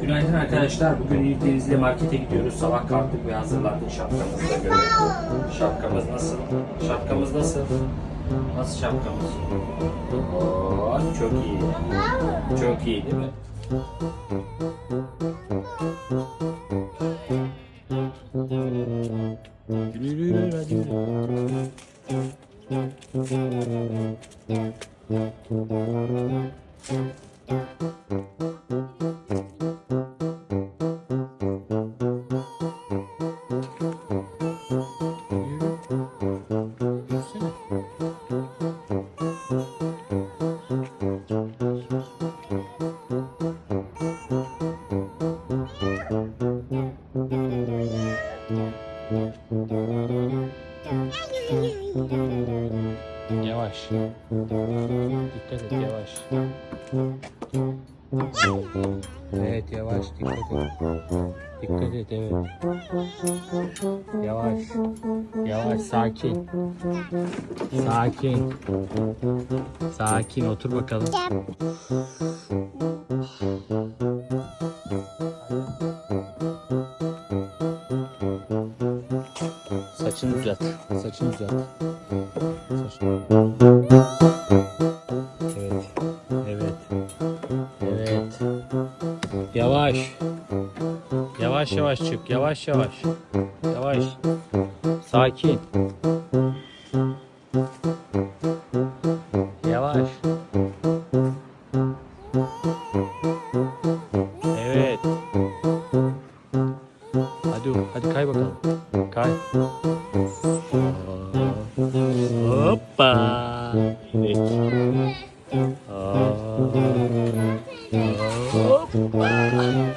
Günaydın arkadaşlar. Bugün Yiğit Denizli markete gidiyoruz. Sabah kalktık ve hazırlandık şapkamızı da göre. Şapkamız nasıl? Şapkamız nasıl? Nasıl şapkamız? Oo, çok iyi. Çok iyi değil mi? Yürü. Yavaş. Dikkat et yavaş. Evet yavaş dikkat et. Dikkat et evet. Yavaş. Yavaş sakin. Sakin. Sakin otur bakalım. Saçını düzelt. Saçını düzelt. Saçını. Yavaş. Yavaş yavaş çık. Yavaş yavaş. Yavaş. Sakin. Yavaş. Evet. Hadi hadi kay bakalım. Kay. Hoppa. İnek. Hoppa. 我